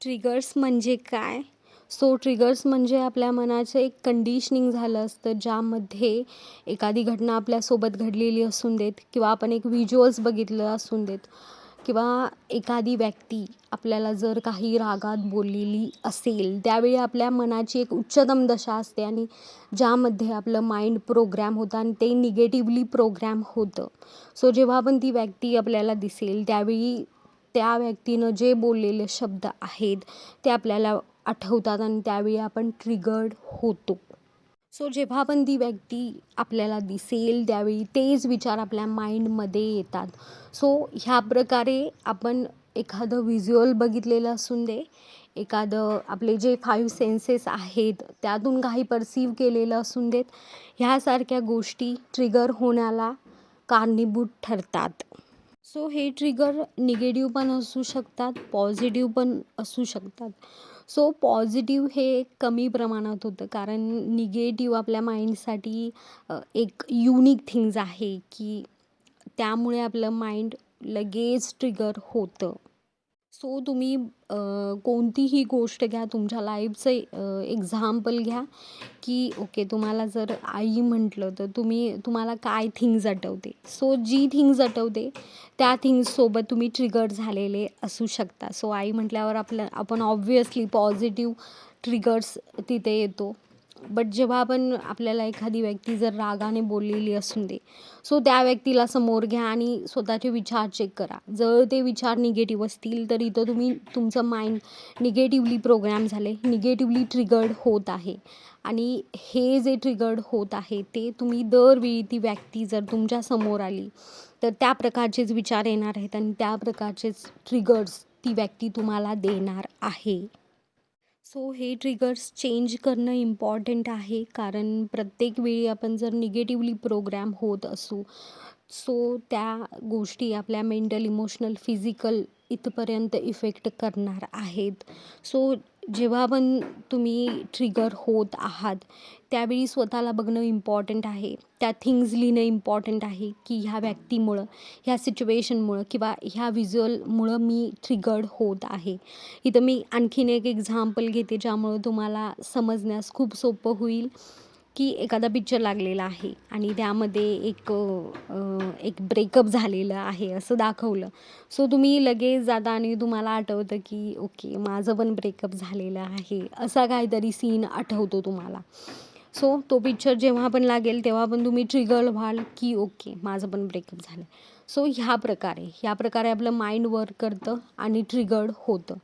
Triggers म्हणजे काय? So triggers म्हणजे आपल्या मनाचं एक कंडिशनिंग झालं असतं ज्यामध्ये एखादी घटना आपल्यासोबत घडलेली असून देत किंवा आपण एक व्हिज्युअल्स बघितलं असून देत किंवा एखादी व्यक्ती आपल्याला जर काही रागात बोललेली असेल त्यावेळी आपल्या मनाची एक उच्चतम दशा असते आणि ज्यामध्ये आपलं माइंड प्रोग्रॅम होतं आणि ते निगेटिव्हली प्रोग्रॅम होतं. सो जेव्हा पण ती व्यक्ती आपल्याला दिसेल त्यावेळी त्या व्यक्तीनं जे बोललेले शब्द आहेत ते आपल्याला आठवतात आणि त्यावेळी आपण ट्रिगर्ड होतो. सो जेव्हा पण ती व्यक्ती आपल्याला दिसेल त्यावेळी तेच विचार आपल्या माइंडमध्ये येतात. सो ह्या प्रकारे आपण एखादं व्हिज्युअल बघितलेलं असून दे एखादं आपले जे फाईव्ह सेन्सेस आहेत त्यातून काही परसीव्ह केलेलं असून देत ह्यासारख्या गोष्टी ट्रिगर होण्याला कारणीभूत ठरतात. सो हे ट्रिगर निगेटिव्ह पण असू शकतात पॉझिटिव्ह पण असू शकतात. सो पॉझिटिव्ह हे कमी प्रमाणात होतं कारण निगेटिव्ह आपल्या माइंडसाठी एक युनिक थिंग्ज आहे की त्यामुळे आपलं माइंड लगेच ट्रिगर होतं. सो तुम्ही कोणतीही गोष्ट घ्या तुमच्या लाईफचं एक्झाम्पल घ्या की ओके तुम्हाला जर आई म्हटलं तर तुम्ही तुम्हाला काय थिंग्ज आठवते? सो जी थिंग्ज आठवते त्या थिंग्जसोबत तुम्ही ट्रिगर झालेले असू शकता. सो आई म्हटल्यावर आपल्या आपण ऑब्व्हियसली पॉझिटिव्ह ट्रिगर्स तिथे येतो. बट जेव्हा आपण आपल्याला एखादी व्यक्ती जर रागाने बोललेली असून दे सो त्या व्यक्तीला समोर घ्या आणि स्वतःचे विचार चेक करा. जर ते विचार निगेटिव्ह असतील तर इथं तुम्ही तुमचं माइंड निगेटिव्हली प्रोग्रॅम झाले निगेटिव्हली ट्रिगर्ड होत आहे. आणि हे जे ट्रिगर्ड होत आहे ते तुम्ही दरवेळी ती व्यक्ती जर तुमच्यासमोर आली तर त्या प्रकारचेच विचार येणार आहेत आणि त्या प्रकारचेच ट्रिगर्स ती व्यक्ती तुम्हाला देणार आहे. सो हे ट्रिगर्स चेंज करणं इम्पॉर्टंट आहे. कारण प्रत्येक वेळी आपण जर निगेटिव्हली प्रोग्रॅम होत असू सो त्या गोष्टी आपल्या मेंटल इमोशनल फिजिकल इथपर्यंत इफेक्ट करणार आहेत. सो जेव्हा पण तुम्ही ट्रिगर होत आहात त्यावेळी स्वतःला बघणं इम्पॉर्टंट आहे. त्या थिंग्ज लिहिणं इम्पॉर्टंट आहे की ह्या व्यक्तीमुळं ह्या सिच्युएशनमुळं किंवा ह्या व्हिज्युअलमुळं मी ट्रिगर्ड होत आहे. इथं मी आणखीन एक एक्झाम्पल घेते ज्यामुळं तुम्हाला समजण्यास खूप सोपं होईल. की एखादा पिक्चर लागलेला आहे आणि त्यामध्ये एक एक ब्रेकअप झालेलं आहे असं दाखवलं. सो तुम्ही लगेच जाता आणि तुम्हाला आठवतं की ओके माझं पण ब्रेकअप झालेलं आहे. असा काहीतरी सीन आठवतो तुम्हाला. सो तो पिक्चर जेव्हा पण लागेल तेव्हा पण तुम्ही ट्रिगर व्हाल की ओके माझं पण ब्रेकअप झालं. सो ह्या प्रकारे ह्या प्रकारे आपलं माइंड वर्क करतं आणि ट्रिगर्ड होतं.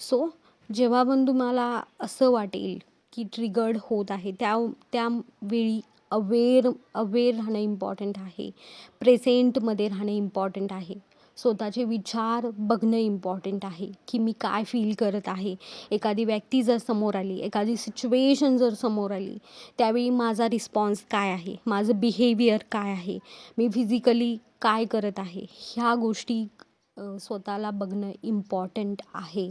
सो जेव्हा पण तुम्हाला असं वाटेल की ट्रिगर्ड होत आहे. त्या त्यावेळी अवेअर अवेअर राहणं इम्पॉर्टंट आहे. प्रेझेंटमध्ये राहणं इम्पॉर्टंट आहे. स्वतःचे विचार बघणं इम्पॉर्टंट आहे. की मी काय फील करत आहे. एखादी व्यक्ती जर समोर आली एखादी सिच्युएशन जर समोर आली त्यावेळी माझा रिस्पॉन्स काय आहे? माझं बिहेवियर काय आहे? मी फिजिकली काय करत आहे? ह्या गोष्टी स्वतःला बघणं इम्पॉर्टंट आहे.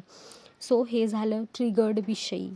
सो हे झालं ट्रिगर्ड विषयी.